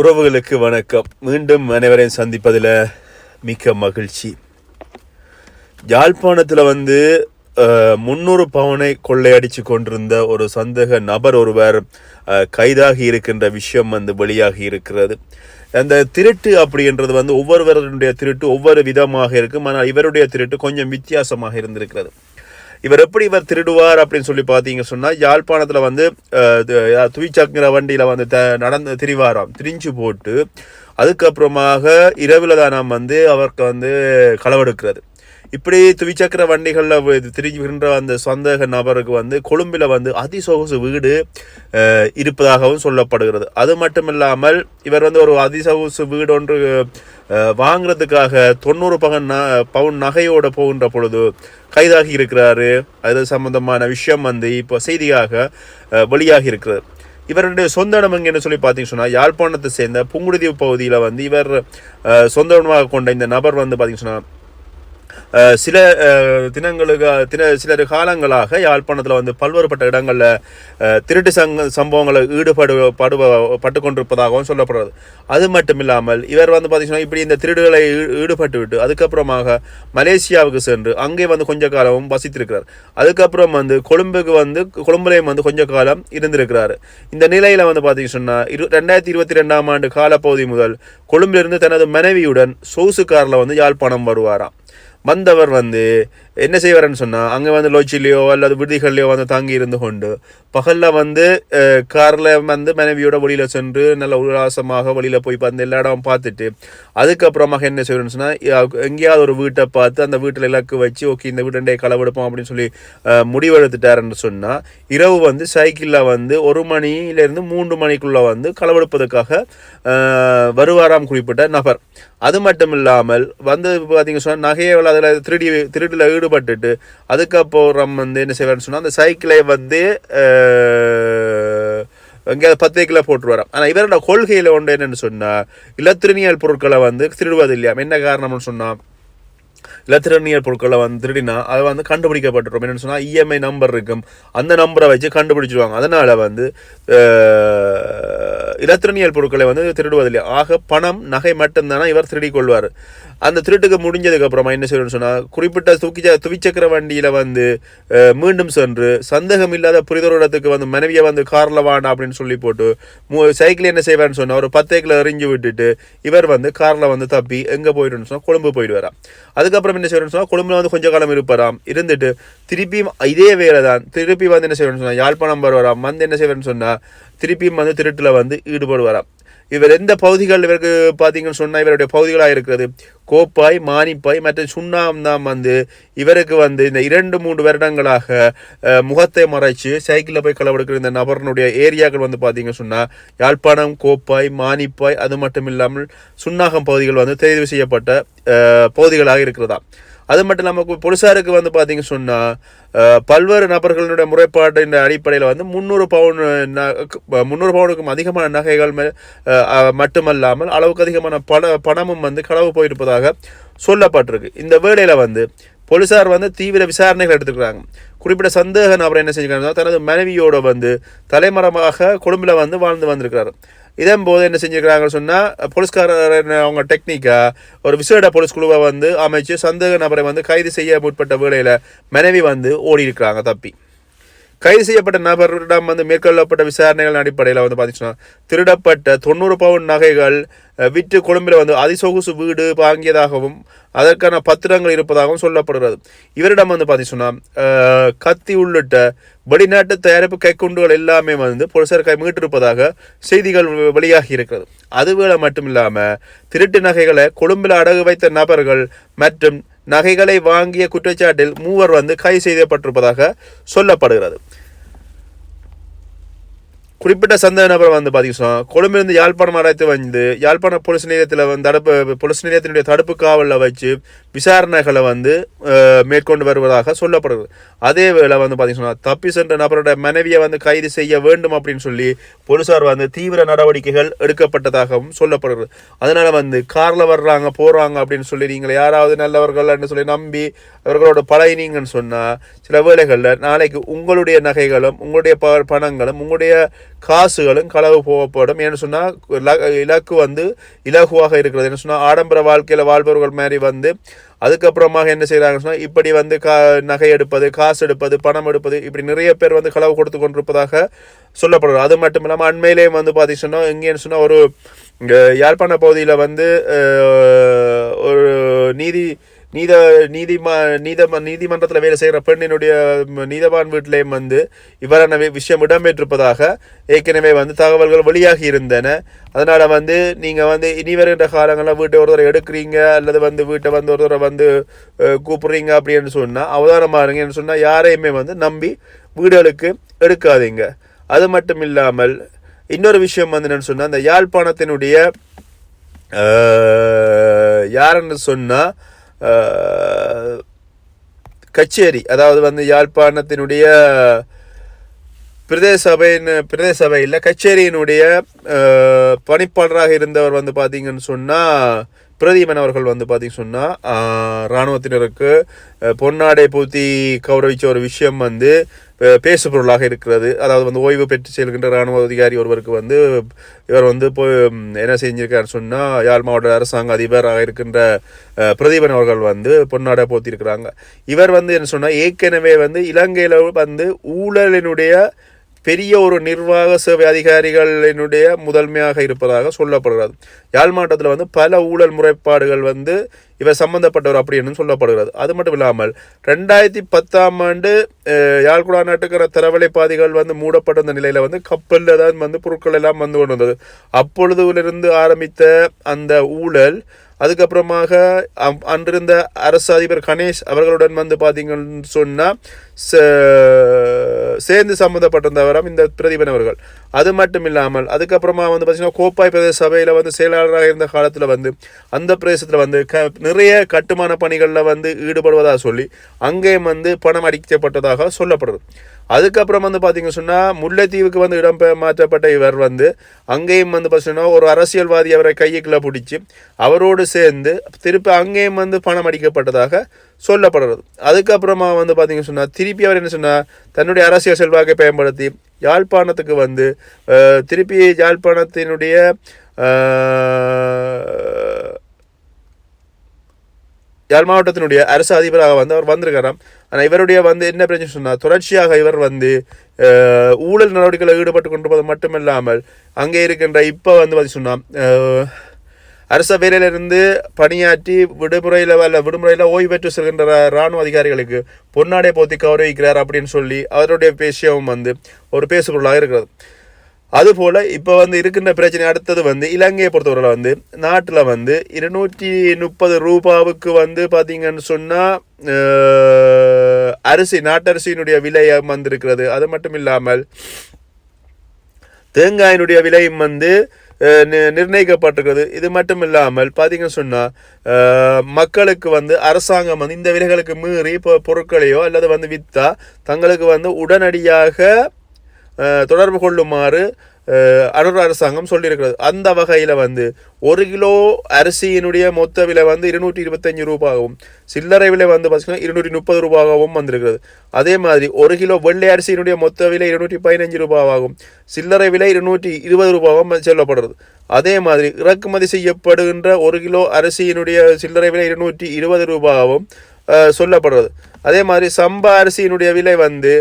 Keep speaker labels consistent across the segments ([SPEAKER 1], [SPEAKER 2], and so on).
[SPEAKER 1] உறவுகளுக்கு வணக்கம். மீண்டும் அனைவரையும் சந்திப்பதில் மிக்க மகிழ்ச்சி. யாழ்ப்பாணத்தில் வந்து முந்நூறு பவனை கொள்ளையடித்து கொண்டிருந்த ஒரு சந்தேக நபர் ஒருவர் கைதாகி இருக்கின்ற விஷயம் வந்து வெளியாகி இருக்கிறது. அந்த திருட்டு அப்படின்றது வந்து ஒவ்வொருவருடைய திருட்டு ஒவ்வொரு விதமாக இருக்கும். ஆனால் இவருடைய திருட்டு கொஞ்சம் வித்தியாசமாக இருந்திருக்கிறது. இவர் எப்படி இவர் திருடுவார் அப்படின்னு சொல்லி பார்த்தீங்க சொன்னால் யாழ்ப்பாணத்தில் வந்து அஹ், வண்டியில் வந்து த நடந்து திரிவாராம். திரிஞ்சு போட்டு அதுக்கப்புறமாக இரவில் தான் நாம் வந்து அவருக்கு வந்து களவெடுக்கிறது. இப்படி துவிச்சக்கர வண்டிகளில் திரிகின்ற அந்த சந்தேக நபருக்கு வந்து கொழும்பில் வந்து அதிசொகுசு வீடு இருப்பதாகவும் சொல்லப்படுகிறது. அது மட்டும் இல்லாமல் இவர் வந்து ஒரு அதிசொகுசு வீடு ஒன்று வாங்குறதுக்காக தொண்ணூறு பகன் ந பவுன் நகையோடு போகின்ற பொழுது கைதாகி இருக்கிறாரு. அது சம்பந்தமான விஷயம் வந்து இப்போ செய்தியாக வெளியாகி இருக்கிறது. இவருடைய சொந்த இடம் எங்கன்னு சொல்லி பார்த்தீங்கன்னு சொன்னால் யாழ்ப்பாணத்தை சேர்ந்த புங்குடுதீவு பகுதியில் வந்து இவர் சொந்த இடமாக கொண்ட இந்த நபர் வந்து பார்த்தீங்கன்னு சொன்னால் சில தினங்களுக்கு தின சில காலங்களாக யாழ்ப்பாணத்தில் வந்து பல்வேறுபட்ட இடங்களில் திருட்டு சங்க சம்பவங்களை ஈடுபடு படு பட்டு கொண்டிருப்பதாகவும் சொல்லப்படுறது அது மட்டும் இல்லாமல் இவர் வந்து பார்த்தீங்கன்னா இப்படி இந்த திருடுகளை ஈடுபட்டு விட்டு அதுக்கப்புறமாக மலேசியாவுக்கு சென்று அங்கே வந்து கொஞ்ச காலம் வசித்திருக்கிறார். அதுக்கப்புறம் வந்து கொழும்புக்கு வந்து கொழும்புலையும் வந்து கொஞ்ச காலம் இருந்திருக்கிறார். இந்த நிலையில் வந்து பார்த்தீங்கன்னு சொன்னால் இரு ரெண்டாயிரத்தி இருபத்தி ரெண்டாம் ஆண்டு காலப்பகுதி முதல் கொழும்பிலிருந்து தனது மனைவியுடன் சோசு காரில் வந்து யாழ்ப்பாணம் வருவாராம். வந்தவர் வந்து என்ன செய்வாருன்னு சொன்னால் அங்கே வந்து லோச்சிலையோ அல்லது விடுதிகள்லையோ வந்து தங்கி இருந்து கொண்டு பகலில் வந்து காரில் வந்து மனைவியோட வெளியில் சென்று நல்ல உல்லாசமாக வெளியில் போய் வந்து எல்லா இடம் பார்த்துட்டு அதுக்கப்புறமாக என்ன செய்வாருன்னு சொன்னால் எங்கேயாவது ஒரு வீட்டை பார்த்து அந்த வீட்டில் இலக்கு வச்சு ஓகே இந்த வீட்டை களவெடுப்போம் அப்படின்னு சொல்லி முடிவெடுத்துட்டாருன்னு சொன்னால் இரவு வந்து சைக்கிளில் வந்து ஒரு மணியிலேருந்து மூன்று மணிக்குள்ளே வந்து களவெடுப்பதற்காக வருவாராம் குறிப்பிட்ட நபர். அது மட்டும் இல்லாமல் வந்து பார்த்தீங்க சொன்னால் நகையை அதில் திருடி திருடில் ஈடுபட்டுட்டு அதுக்கப்புறம் வந்து என்ன செய்வார்னு சொன்னால் அந்த சைக்கிளை வந்து எங்கேயாவது பத்து கிலோ போட்டு வரோம் ஆனால் இவரோட கொள்கையில் ஒன்று என்னென்னு சொன்னால் இலத்திரனியல் பொருட்களை வந்து திருடுவது இல்லையா? என்ன காரணம்னு சொன்னால் இலத்திரனியல் பொருட்களை வந்து திருடினா அதை வந்து கண்டுபிடிக்கப்பட்டுரும். என்னென்னு சொன்னால் இஎம்ஐ நம்பர் இருக்கும். அந்த நம்பரை வச்சு கண்டுபிடிச்சிடுவாங்க அதனால் வந்து அஹ், இலத்திரனியல் பொருட்களை வந்து திருடுவதில்லை ஆக பணம் நகை மட்டும்தானே இவர் திருடி கொள்வார். அந்த திருட்டுக்கு முடிஞ்சதுக்கு அப்புறமா என்ன செய்யணும்னு சொன்னால் குறிப்பிட்ட தூக்கி துவிச்சக்கர வண்டியில் வந்து மீண்டும் சென்று சந்தேகம் இல்லாத புரிதொருடத்துக்கு வந்து மனைவியை வந்து காரில் வாண்டா அப்படின்னு சொல்லி போட்டு மூ சைக்கிள் என்ன செய்வார்னு சொன்னால் ஒரு பத்தேக்கில் எறிஞ்சு விட்டுட்டு இவர் வந்து காரில் வந்து தப்பி எங்கே போயிடுன்னு சொன்னால் கொழும்பு போயிடுவாராம். அதுக்கப்புறம் என்ன செய்யணும்னு சொன்னால் கொழும்புல வந்து கொஞ்ச காலம் இருப்பாராம். இருந்துட்டு திருப்பியும் இதே வேலை தான் திருப்பி வந்து என்ன செய்யணும்னு சொன்னால் யாழ்ப்பாணம் வருவாராம். வந்து என்ன செய்வார்னு சொன்னால் திருப்பியும் வந்து திருட்டில் வந்து ஈடுபடுவாராம். இவர் எந்த பகுதிகள் இவருக்கு பார்த்தீங்கன்னு சொன்னால் இவருடைய பகுதிகளாக இருக்கிறது. கோப்பாய் மானிப்பாய் மற்றும் சுண்ணாம் தான் வந்து இவருக்கு வந்து இந்த இரண்டு மூன்று வருடங்களாக முகத்தை மறைச்சு சைக்கிளில் போய் களவெடுக்கிற இந்த நபரனுடைய ஏரியாக்கள் வந்து பார்த்தீங்கன்னு சொன்னால் யாழ்ப்பாணம் கோப்பாய் மானிப்பாய் அது மட்டும் இல்லாமல் சுண்ணாகம் பகுதிகள் வந்து தெரிவு செய்யப்பட்ட பகுதிகளாக இருக்கிறதா. அது மட்டும் இல்லாமல் போலீசாருக்கு வந்து பார்த்தீங்க சொன்னால் பல்வேறு நபர்களுடைய முறைப்பாட்டின் அடிப்படையில் வந்து முந்நூறு பவுன் ந- முந்நூறு பவுனுக்கும் அதிகமான நகைகள் மட்டுமல்லாமல் அளவுக்கு அதிகமான பண பணமும் வந்து களவு போயிருப்பதாக சொல்லப்பட்டிருக்கு. இந்த வேளையில் வந்து போலீசார் வந்து தீவிர விசாரணைகள் எடுத்துக்கிறாங்க. குறிப்பிட்ட சந்தேக நபர் என்ன செஞ்சுக்கிறாங்க தனது மனைவியோட வந்து தலைமரமாக கொழும்பில் வந்து வாழ்ந்து வந்திருக்கிறார். இதன் போது என்ன செஞ்சிருக்கிறாங்கன்னு சொன்னால் போலீஸ்காரர் அவங்க டெக்னிக்காக ஒரு விசேட போலீஸ் குழுவை வந்து அமைச்சு சந்தேக நபரை வந்து கைது செய்ய முற்பட்ட வேளையில் மனைவி வந்து ஓடி இருக்கிறாங்க தப்பி. கைது செய்யப்பட்ட நபரிடம் வந்து மேற்கொள்ளப்பட்ட விசாரணைகள் அடிப்படையில் வந்து பார்த்தீங்கன்னா திருடப்பட்ட தொண்ணூறு பவுன் நகைகள் விற்று கொழும்பில் வந்து அதிசொகுசு வீடு வாங்கியதாகவும் அதற்கான பத்திரங்கள் இருப்பதாகவும் சொல்லப்படுகிறது. இவரிடம் வந்து பார்த்தீங்கன்னா கத்தி உள்ளிட்ட வெளிநாட்டு தயாரிப்பு கைக்குண்டுகள் எல்லாமே வந்து போலீசார் கை மீட்டிருப்பதாக செய்திகள் வெளியாகி இருக்கிறது. அதுவேளை மட்டும் இல்லாமல் திருட்டு நகைகளை கொழும்பில் அடகு வைத்த நபர்கள் மற்றும் நகைகளை வாங்கிய குற்றச்சாட்டில் மூவர் வந்து கைது செய்யப்பட்டிருப்பதாக சொல்லப்படுகிறது. குறிப்பிட்ட சந்தேக நபர் வந்து பார்த்தீங்கன்னா கொழும்பிலிருந்து யாழ்ப்பாணம் அழைத்து வந்து யாழ்ப்பாண போலீஸ் நிலையத்தில் வந்து தடுப்பு போலீஸ் நிலையத்தினுடைய தடுப்பு காவலில் வச்சு விசாரணைகளை வந்து மேற்கொண்டு வருவதாக சொல்லப்படுகிறது அதே வேளை வந்து பார்த்தீங்கன்னா தப்பி சென்ற நபரோட மனைவியை வந்து கைது செய்ய வேண்டும் அப்படின்னு சொல்லி போலீஸார் வந்து தீவிர நடவடிக்கைகள் எடுக்கப்பட்டதாகவும் சொல்லப்படுகிறது அதனால் வந்து காரில் வர்றாங்க போகிறாங்க அப்படின்னு சொல்லி நீங்கள் யாராவது நல்லவர்கள்னு சொல்லி நம்பி அவர்களோட பழகினீங்கன்னு சொன்னால் சில வேலைகளில் நாளைக்கு உங்களுடைய நகைகளும் உங்களுடைய ப பணங்களும் உங்களுடைய காசுகளும் களவு போகப்படும். ஏன்னு சொன்னால் இலக்கு வந்து இலகுவாக இருக்கிறது. என்ன சொன்னால் ஆடம்பர வாழ்க்கையில் வாழ்பவர்கள் மாதிரி வந்து அதுக்கப்புறமாக என்ன செய்கிறாங்கன்னு சொன்னால் இப்படி வந்து கா நகை எடுப்பது காசு எடுப்பது பணம் எடுப்பது இப்படி நிறைய பேர் வந்து களவு கொடுத்து கொண்டிருப்பதாக சொல்லப்படுறது அது மட்டும் இல்லாமல் அண்மையிலேயும் வந்து பார்த்தீங்கன்னா சொன்னால் எங்கேன்னு சொன்னால் ஒரு யாழ்ப்பாண பகுதியில் வந்து ஒரு நீதி நீத நீதிமா நீதம நீதிமன்றத்தில் வேலை செய்கிற பெண்ணினுடைய நீதவான் வீட்டிலேயும் வந்து இவ்வாறான விஷயம் இடம்பெற்றிருப்பதாக ஏற்கனவே வந்து தகவல்கள் வெளியாகி இருந்தன. அதனால் வந்து நீங்கள் வந்து இனி வருகின்ற காலங்களில் வீட்டை ஒரு தடவை எடுக்கிறீங்க அல்லது வந்து வீட்டை வந்து ஒரு தடவை வந்து கூப்பிட்றீங்க அப்படின்னு சொன்னால் அவதானமாக இருங்கன்னு சொன்னால் யாரையுமே வந்து நம்பி வீடுகளுக்கு எடுக்காதீங்க. அது மட்டும் இல்லாமல் இன்னொரு விஷயம் வந்து என்னென்னு சொன்னால் அந்த யாழ்ப்பாணத்தினுடைய யாருன்னு சொன்னால் கச்சேரி அதாவது வந்து யாழ்ப்பாணத்தினுடைய பிரதேச சபையின் பிரதேச சபையில் கச்சேரியினுடைய பணிப்பாளராக இருந்தவர் வந்து பார்த்தீங்கன்னு சொன்னால் பிரதீபன் அவர்கள் வந்து பார்த்திங்க சொன்னால் இராணுவத்தினருக்கு பொன்னாடை பூத்தி கௌரவிச்ச ஒரு விஷயம் வந்து அஹ், பேசு பொருளாக இருக்கிறது. அதாவது வந்து ஓய்வு பெற்று செல்கின்ற இராணுவ அதிகாரி ஒருவருக்கு வந்து இவர் வந்து போ என்ன செஞ்சிருக்காருன்னு சொன்னால் யாழ் மாவட்ட அரசாங்க அதிபராக இருக்கின்ற பிரதீபன் அவர்கள் வந்து பொன்னாடை போத்திருக்கிறாங்க. இவர் வந்து என்ன சொன்னால் ஏற்கனவே வந்து இலங்கையில் வந்து ஊழலினுடைய பெரிய ஒரு நிர்வாக சேவை அதிகாரிகளினுடைய முதன்மையாக இருப்பதாக சொல்லப்படுகிறது. யாழ் மாவட்டத்தில் வந்து பல ஊழல் முறைப்பாடுகள் வந்து இவர் சம்பந்தப்பட்டவர் அப்படின்னு சொல்லப்படுகிறது. அது மட்டும் இல்லாமல் ரெண்டாயிரத்தி பத்தாம் ஆண்டு யாழ்குடா நாட்டுக்கிற தரவலை பாதைகள் வந்து மூடப்பட்டிருந்த நிலையில் வந்து கப்பலில் தான் வந்து பொருட்கள் எல்லாம் வந்து கொண்டு வந்தது அப்பொழுதுலிருந்து ஆரம்பித்த அந்த ஊழல் அதுக்கப்புறமாக அம்- அன்றிருந்த அரசு அதிபர் கணேஷ் அவர்களுடன் வந்து பார்த்தீங்கன்னு சொன்னால் சேர்ந்து சம்மந்தப்பட்டிருந்தவராம் இந்த பிரதீபன் அவர்கள். அது மட்டும் இல்லாமல் அதுக்கப்புறமா வந்து பார்த்தீங்கன்னா கோப்பாய் பிரதேச சபையில் வந்து செயலாளராக இருந்த காலத்தில் வந்து அந்த பிரதேசத்தில் வந்து க நிறைய கட்டுமான பணிகளில் வந்து ஈடுபடுவதாக சொல்லி அங்கேயும் வந்து பணம் அடிக்கப்பட்டதாக சொல்லப்படுது. அதுக்கப்புறம் வந்து பார்த்தீங்க சொன்னால் முல்லைத்தீவுக்கு வந்து இடம் மாற்றப்பட்ட இவர் வந்து அங்கேயும் வந்து பார்த்தீங்கன்னா ஒரு அரசியல்வாதி அவரை கையுக்குள்ளே பிடிச்சி அவரோடு சேர்ந்து திருப்பி அங்கேயும் வந்து பணம் அடிக்கப்பட்டதாக சொல்லப்படுறது. அதுக்கப்புறமா வந்து பார்த்திங்க சொன்னால் திருப்பி அவர் என்ன சொன்னால் தன்னுடைய அரசியல் செல்வாக்கை பயன்படுத்தி யாழ்ப்பாணத்துக்கு வந்து திருப்பி யாழ்ப்பாணத்தினுடைய யாழ் மாவட்டத்தினுடைய அரசு அதிபராக வந்து அவர் வந்திருக்காராம் ஆனால் இவருடைய வந்து என்ன பிரச்சனை சொன்னால் தொடர்ச்சியாக இவர் வந்து ஊழல் நடவடிக்கையில் ஈடுபட்டு கொண்டிருப்பது மட்டுமில்லாமல் அங்கே இருக்கின்ற இப்போ வந்து பார்த்து சொன்னால் அரச வேலையிலிருந்து பணியாற்றி விடுமுறையில் அல்ல விடுமுறையில் ஓய்வு பெற்று செல்கின்ற இராணுவ ராணுவ அதிகாரிகளுக்கு பொன்னாடை போத்தி கௌரவிக்கிறார் அப்படின்னு சொல்லி அவருடைய பேசியவும் வந்து ஒரு பேசுபொருளாக இருக்கிறது. அதுபோல் இப்போ வந்து இருக்கின்ற பிரச்சனை அடுத்தது வந்து இலங்கையை பொறுத்தவரை வந்து நாட்டில் வந்து இருநூற்றி முப்பது ரூபாவுக்கு வந்து பார்த்தீங்கன்னு சொன்னால் அரிசி நாட்டரிசியினுடைய விலை வந்திருக்கிறது. அது மட்டும் இல்லாமல் தேங்காயினுடைய விலையும் வந்து நி- நிர்ணயிக்கப்பட்டிருக்கிறது. இது மட்டும் இல்லாமல் பார்த்தீங்கன்னு சொன்னால் மக்களுக்கு வந்து அரசாங்கம் வந்து இந்த விலைகளுக்கு மீறி இப்போ பொருட்களையோ அல்லது வந்து விற்றா தங்களுக்கு வந்து உடனடியாக தொடர்பு கொள்ளுமாறு அனுர் அரசாங்கம் சொல்லியிருக்கிறது. அந்த வகையில் வந்து ஒரு கிலோ அரிசியினுடைய மொத்த விலை வந்து இருநூற்றி இருபத்தஞ்சு ரூபாகவும் சில்லறை விலை வந்து பார்த்தீங்கன்னா இருநூற்றி முப்பது ரூபாகவும் வந்திருக்கிறது. அதே மாதிரி ஒரு கிலோ வெள்ளை அரிசியினுடைய மொத்த விலை இருநூற்றி பதினஞ்சு ரூபாவாகும் சில்லறை விலை இருநூற்றி இருபது ரூபாவும் சொல்லப்படுறது. அதே மாதிரி இறக்குமதி செய்யப்படுகின்ற ஒரு கிலோ அரிசியினுடைய சில்லறை விலை இருநூற்றி இருபது ரூபாவும் சொல்லப்படுறது. அதே மாதிரி சம்பா அரிசியினுடைய விலை வந்து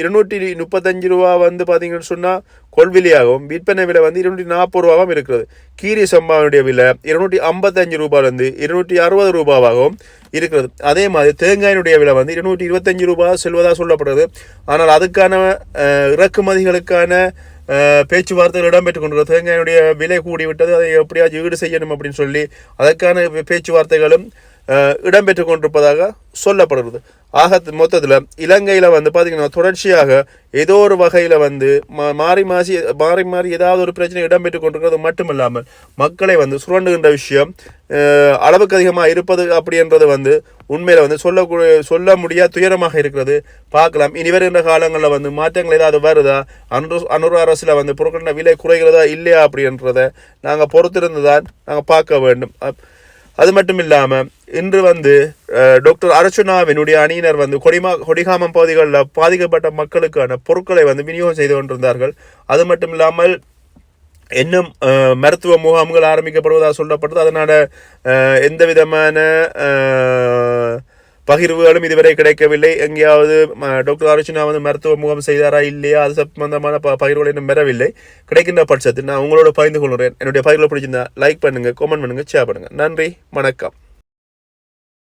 [SPEAKER 1] இருநூற்றி முப்பத்தஞ்சு ரூபா வந்து பார்த்தீங்கன்னு சொன்னால் கொள்விலையாகவும் விற்பனை விலை வந்து இருநூற்றி நாற்பது ரூபாவும் இருக்கிறது. கீரி சம்பாவுடைய விலை இருநூற்றி ஐம்பத்தஞ்சு ரூபாயிலிருந்து இருநூற்றி அறுபது ரூபாவாகவும் இருக்கிறது. அதே மாதிரி தேங்காயினுடைய விலை வந்து இருநூற்றி இருபத்தஞ்சு ரூபாய் செல்வதாக சொல்லப்படுறது ஆனால் அதுக்கான இறக்குமதிகளுக்கான பேச்சுவார்த்தைகள் இடம்பெற்றுக் கொண்டிருக்கிறது. தேங்காயினுடைய விலை கூடி விட்டது அதை எப்படியாச்சும் ஈடு செய்யணும் அப்படின்னு சொல்லி அதற்கான பேச்சுவார்த்தைகளும் இடம்பெற்று கொண்டிருப்பதாக சொல்லப்படுகிறது. ஆக மொத்தத்தில் இலங்கையில் வந்து பார்த்தீங்கன்னா தொடர்ச்சியாக ஏதோ ஒரு வகையில் வந்து மா- மாறி மாசி மாறி மாறி ஏதாவது ஒரு பிரச்சனை இடம்பெற்று கொண்டிருக்கிறது மட்டுமில்லாமல் மக்களை வந்து சுரண்டுகின்ற விஷயம் அளவுக்கு அதிகமாக இருப்பது அப்படின்றது வந்து உண்மையில் வந்து சொல்லக்கூடிய சொல்ல முடியாத துயரமாக இருக்கிறது. பார்க்கலாம். இனி வருகின்ற காலங்களில் வந்து மாற்றங்கள் ஏதாவது வருதா? அன்று அனுர அரசில் வந்து பொருட்களின் விலை குறைகிறதா இல்லையா அப்படின்றத நாங்கள் பொறுத்திருந்து தான் நாங்கள் பார்க்க வேண்டும். அப்- அது மட்டும் இல்லாமல் இன்று வந்து டாக்டர் அர்ச்சுனாவினுடைய அணியினர் வந்து கொடிமா கொடிகாமம் பகுதிகளில் பாதிக்கப்பட்ட மக்களுக்கான பொருட்களை வந்து விநியோகம் செய்து கொண்டிருந்தார்கள். அது மட்டும் இல்லாமல் இன்னும் மருத்துவ முகாம்கள் ஆரம்பிக்கப்படுவதாக சொல்லப்பட்டது. அதனால எந்த விதமான பகிர்வுகளும் இதுவரை கிடைக்கவில்லை. எங்கேயாவது டாக்டர் அர்ச்சனா வந்து மருத்துவ முகாம் செய்தாரா இல்லையா? அது சம்பந்தமான ப பகிர்வுகள் இன்னும் பெறவில்லை கிடைக்கின்ற பட்சத்தில் நான் உங்களோட பகிர்ந்து கொள்கிறேன். என்னுடைய பகிர்வுகளை பிடிச்சிருந்தா லைக் பண்ணுங்க கமெண்ட் பண்ணுங்க ஷேர் பண்ணுங்க. நன்றி வணக்கம்.